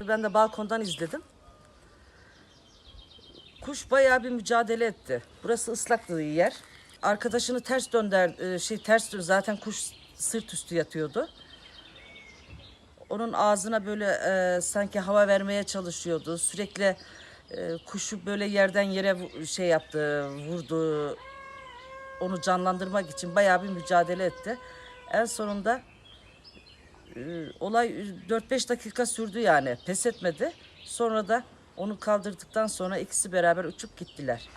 Ben de balkondan izledim. Kuş bayağı bir mücadele etti. Burası ıslaktı yer. Arkadaşını ters dönder, e, şey ters dön. Zaten kuş sırt üstü yatıyordu. Onun ağzına böyle e, sanki hava vermeye çalışıyordu. Sürekli e, kuşu böyle yerden yere şey yaptı, vurdu. Onu canlandırmak için bayağı bir mücadele etti. En sonunda olay 4-5 dakika sürdü yani. Pes etmedi. Sonra da onu kaldırdıktan sonra ikisi beraber uçup gittiler.